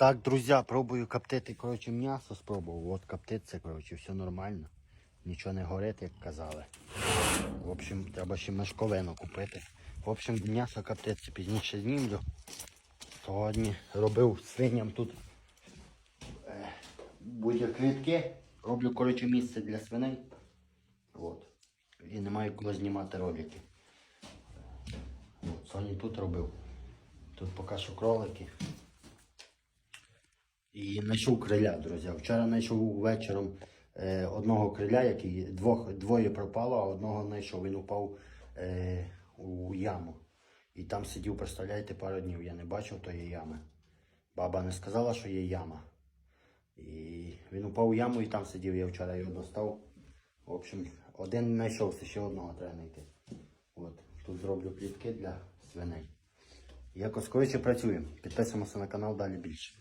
Так, друзі, пробую коптити, коротше, м'ясо спробував. От коптиться, коротше, все нормально. Нічого не горить, як казали. В общем, треба ще мешковину купити. В общем, м'ясо коптиться пізніше знімлю. Сьогодні робив свиням тут е, будь-клітки. Роблю, коротше, місце для свиней. От. І не маю коли знімати ролики. От, Сьогодні тут робив. Тут поки що кролики. І знайшов криля, друзі. Вчора знайшов вечором е, одного криля, який двох, двоє пропало, а одного знайшов. Він упав е, у яму. І там сидів, представляєте, пару днів. Я не бачив тої ями. Баба не сказала, що є яма. І він упав у яму і там сидів. Я вчора його достав. В общем, один знайшовся, ще одного треба знайти. От. Тут зроблю плітки для свиней. Якось коротше працюємо. Підписуємося на канал далі більше.